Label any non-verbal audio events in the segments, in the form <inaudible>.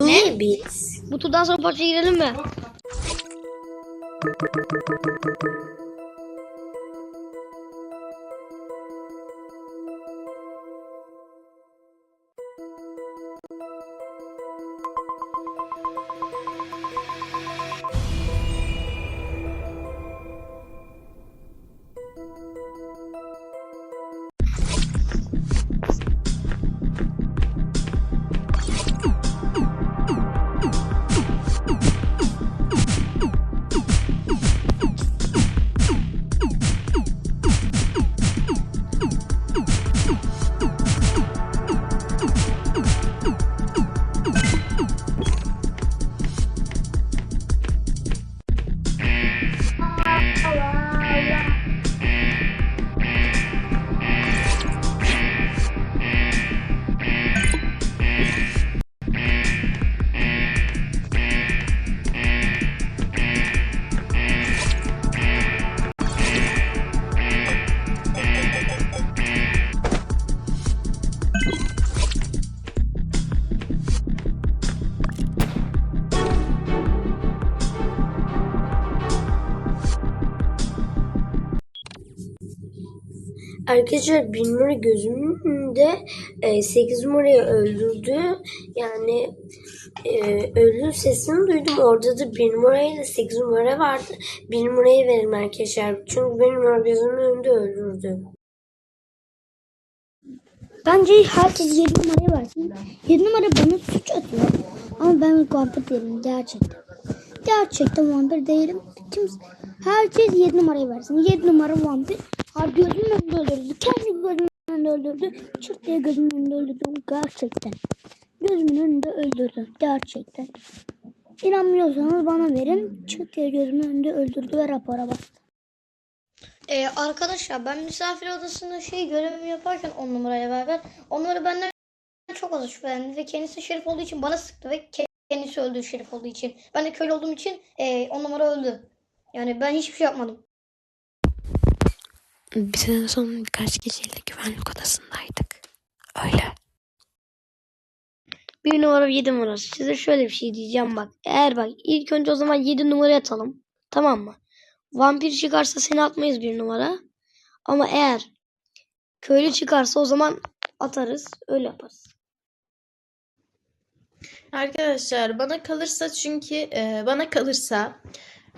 Niye biz? Bu turdan sonra parçaya girelim mi? Arkadaşlar bir numara gözümün önünde 8 numarayı öldürdü. Yani e, öldü sesini duydum. Orada da bir numarayla 8 numara vardı. Bir numarayı verin arkadaşlar. Çünkü bir numara gözümün önünde öldürdü. Bence herkes 7 numaraya versin. 7 numara bana suç atıyor. Ama ben vampir değilim gerçekten. Gerçekten vampir değilim. Kimse, herkes 7 numaraya versin. 7 numara vampir. Ha gözümün önünde öldürdü. Kendi gözümün önünde öldürdü. Çık diye gözümün önünde öldürdü. Gerçekten. Gözümün önünde öldürdü. Gerçekten. İnanmıyorsanız bana verin. Çık diye gözümün önünde öldürdü ve rapora bak. Ee, arkadaşlar ben misafir odasında şey görevimi yaparken on numaraya beraber on numara benden çok az şüphelendi ve kendisi şerif olduğu için bana sıktı ve kendisi öldü şerif olduğu için. Ben de köylü olduğum için e, on numara öldü. Yani ben hiçbir şey yapmadım. Biz en son birkaç geceyle güvenlik odasındaydık. Öyle. Bir numara yedi numara. Size şöyle bir şey diyeceğim bak. Eğer bak ilk önce o zaman yedi numaraya atalım. Tamam mı? Vampir çıkarsa seni atmayız bir numara. Ama eğer köylü çıkarsa o zaman atarız. Öyle yaparız. Arkadaşlar bana kalırsa çünkü e, bana kalırsa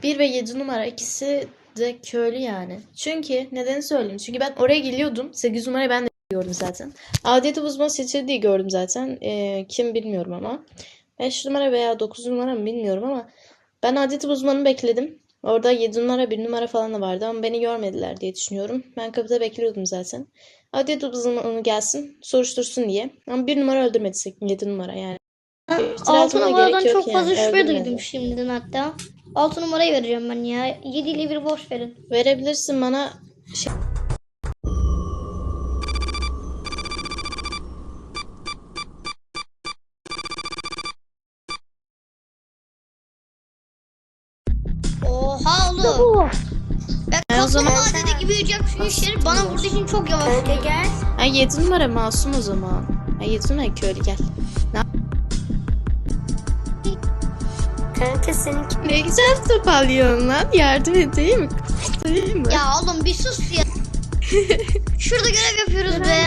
1 ve 7 numara ikisi de köylü yani. Çünkü neden söyleyeyim? Çünkü ben oraya geliyordum. 8 numarayı ben de gördüm zaten. Adeti uzman seçildiği gördüm zaten. E, kim bilmiyorum ama. 5 numara veya 9 numara mı bilmiyorum ama ben adeti uzmanı bekledim. Orada 7 numara 1 numara falan da vardı ama beni görmediler diye düşünüyorum. Ben kapıda bekliyordum zaten. Adeti uzmanı gelsin soruştursun diye. Ama 1 numara öldürmedi 7 numara yani. İtirazıma Altı numaradan gerek yok çok fazla yani, şüphe öldürmedi. duydum şimdiden hatta. Altı numarayı vereceğim ben ya. 7 ile bir boş verin. Verebilirsin bana şey... Oha oğlum. Ben o zaman- kaplumbağadaki gibi şu şerif bana vurduğu için çok yavaş. Gel. Ha 7 numara masum o zaman. Ha 7 numara köylü gel. Kanka seninki Ne güzel toparlıyorsun lan. Yardım edeyim mi? Değil mi? Ya oğlum bir sus ya. <laughs> Şurada görev yapıyoruz be.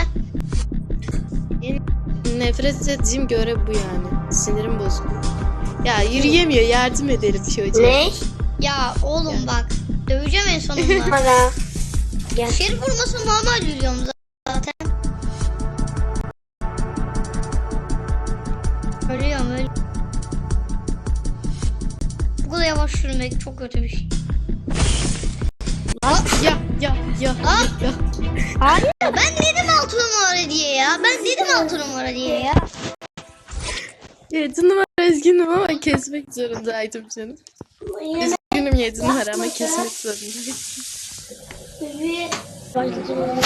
Nefret ettiğim görev bu yani. Sinirim bozuk. Ya yürüyemiyor yardım edelim çocuğa. ne? Ya oğlum bak. Döveceğim en sonunda. <laughs> Şerif vurması normal yürüyorum zaten. Kadar yavaş yürümek çok kötü bir şey. Ya ya ya ya. Ben dedim altı numara diye ya. Ben dedim altı numara diye ya. 7 numara üzgünüm ama kesmek zorundaydım canım. Üzgünüm 7 numara ama kesmek zorundaydım. Bir Bunu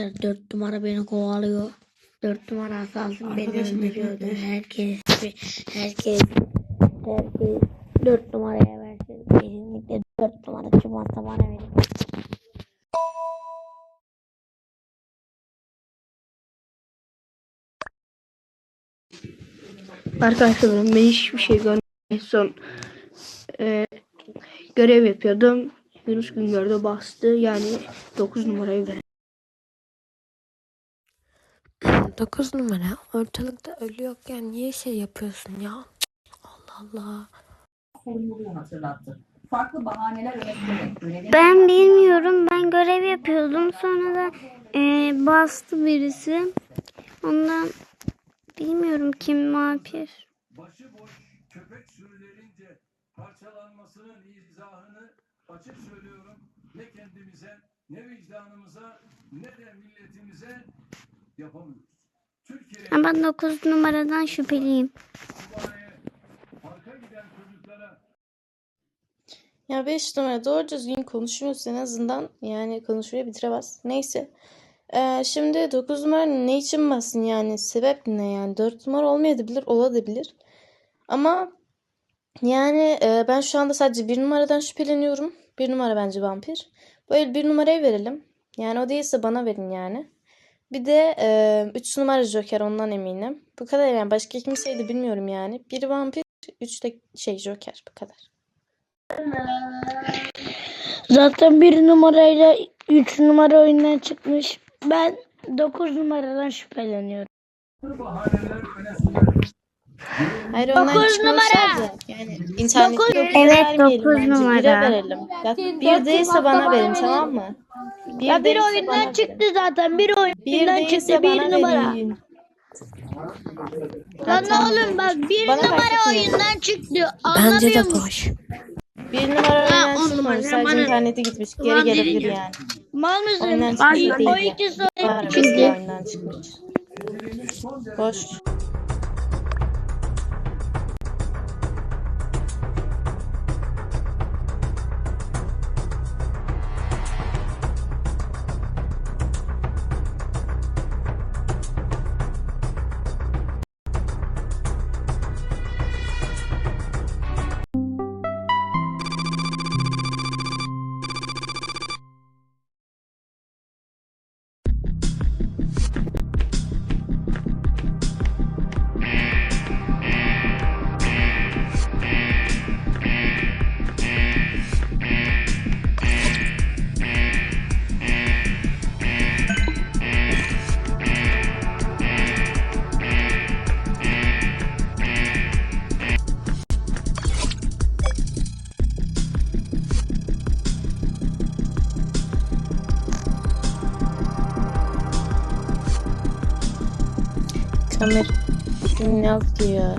Arkadaşlar 4 numara beni kovalıyor. 4 numara kalsın beni öldürüyordu. Herkes herkes herkes 4 numaraya versin. Kesinlikle 4 numara çıkmazsa bana verin. Arkadaşlar ben hiçbir şey görmedim. Son e, görev yapıyordum. Yunus Güngör de bastı. Yani 9 numarayı verdi. 9 numara ortalıkta ölü yokken niye şey yapıyorsun ya? Allah Allah. sorumluluğu hatırlattı. Farklı bahaneler öne sürerek görevini Ben bilmiyorum. Ben görev yapıyordum. Sonra da e, bastı birisi. Ondan bilmiyorum kim vampir. başıboş köpek sürülerince parçalanmasının izahını açık söylüyorum. Ne kendimize, ne vicdanımıza, ne de milletimize yapamıyoruz. Ama ben 9 numaradan şüpheliyim. Ya 5 numara doğru düzgün konuşmuyorsa en azından yani konuşmayı bitiremez. Neyse. Ee, şimdi 9 numara ne için bassın yani? Sebep ne yani? 4 numara olmayabilir, olabilir. Ama yani e, ben şu anda sadece 1 numaradan şüpheleniyorum. 1 numara bence vampir. Böyle 1 numarayı verelim. Yani o değilse bana verin yani. Bir de 3 numara Joker ondan eminim. Bu kadar yani başka kimseyi de bilmiyorum yani. Biri vampir, 3 de şey Joker bu kadar. Zaten bir numarayla 3 numara oyundan çıkmış. Ben 9 numaradan şüpheleniyorum. Hayır ondan çıkmışlar da. Yani internette yok. Evet, vermeyelim dokuz bence. numara. Bire verelim. Bak bir değilse bana verin tamam mı? Bir Ya bir değilse bana oyundan verin. çıktı zaten. Bir Bir oyundan değilse çıktı bana bir numara. verin. Lan oğlum bak bir Bana fark numara etmiyor. oyundan çıktı. Bence de Anlamıyor musun? boş. Bir numara oyundan on numara, çıkmamış. Sadece bana- internete gitmiş. Geri Ulan gelebilir yani. Mal mısın? Oyundan değil o ikisi Var çıktı. oyundan çıkmış. Boş. Kamera yok diyor.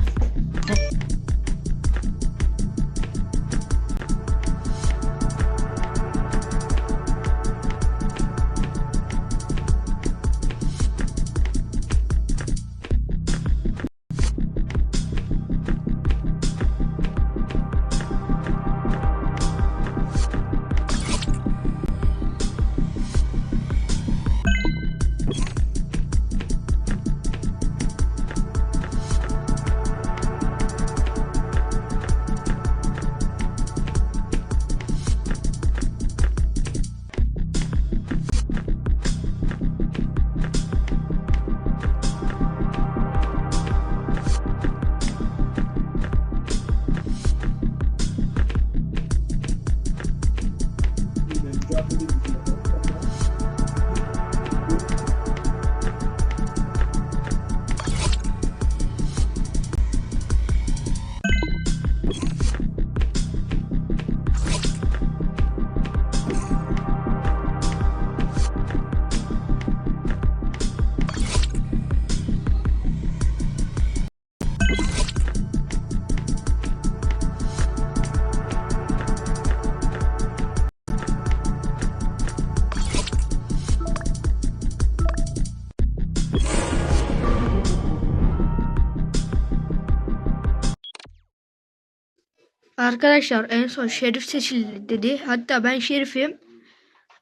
Arkadaşlar en son şerif seçildi dedi. Hatta ben şerifim.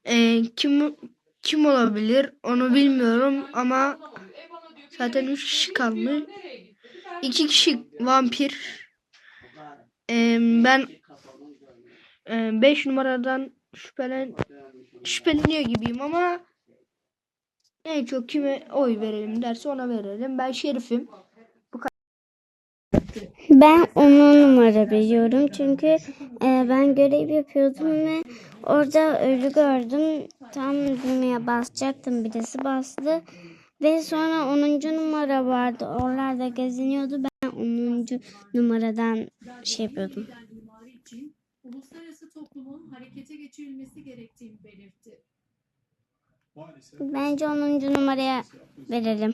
E, kim kim olabilir onu bilmiyorum ama zaten 3 kişi kalmış. 2 kişi vampir. Ee, ben 5 numaradan şüphelen şüpheleniyor gibiyim ama en çok kime oy verelim derse ona verelim. Ben şerifim. Ben onu numara biliyorum çünkü e, ben görev yapıyordum ve orada ölü gördüm. Tam düğmeye basacaktım birisi bastı. Ve sonra 10. numara vardı. Oralarda geziniyordu. Ben 10. numaradan şey yapıyordum. Bence 10. numaraya verelim.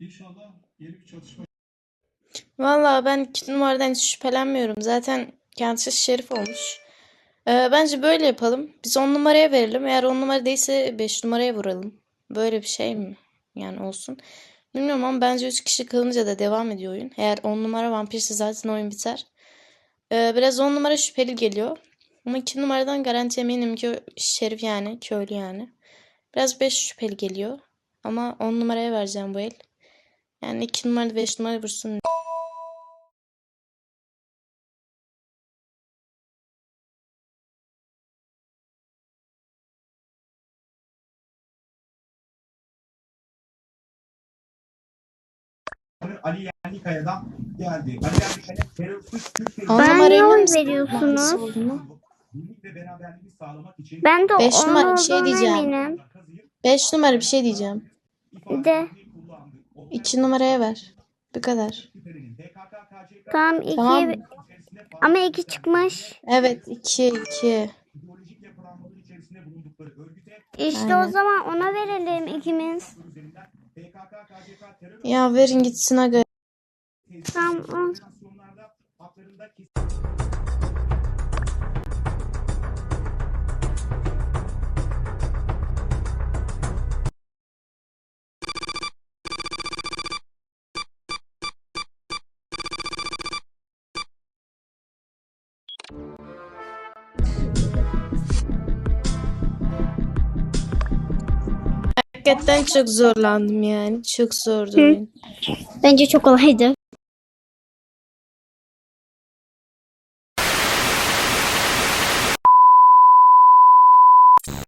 İnşallah yeni bir çatışma Valla ben iki numaradan hiç şüphelenmiyorum. Zaten kendisi şerif olmuş. Ee, bence böyle yapalım. Biz 10 numaraya verelim. Eğer 10 numara değilse 5 numaraya vuralım. Böyle bir şey mi? Yani olsun. Bilmiyorum ama bence 3 kişi kalınca da devam ediyor oyun. Eğer 10 numara vampirse zaten oyun biter. Ee, biraz 10 numara şüpheli geliyor. Ama 2 numaradan garanti eminim ki şerif yani. Köylü yani. Biraz 5 şüpheli geliyor. Ama 10 numaraya vereceğim bu el. Yani 2 numara 5 numara vursun. Ali Yerlikaya'dan geldi. Ali Yerlikaya terörsüz Türkiye 10 Bana misin? veriyorsunuz? birlik ve beraberliği sağlamak için Ben de Beş onun numara bir şey olduğuna diyeceğim. eminim. 5 numara bir şey diyeceğim. De 2 numaraya ver. Bu kadar. tam iki Tamam. ama iki çıkmış. Evet 2 2. ideolojik yapılanmalar içerisinde bulundukları örgüte İşte Aynen. o zaman ona verelim ikimiz. Ya verin gitsin aga. Tamam. Hakikaten çok zorlandım yani. Çok zordu oyun. Bence çok kolaydı.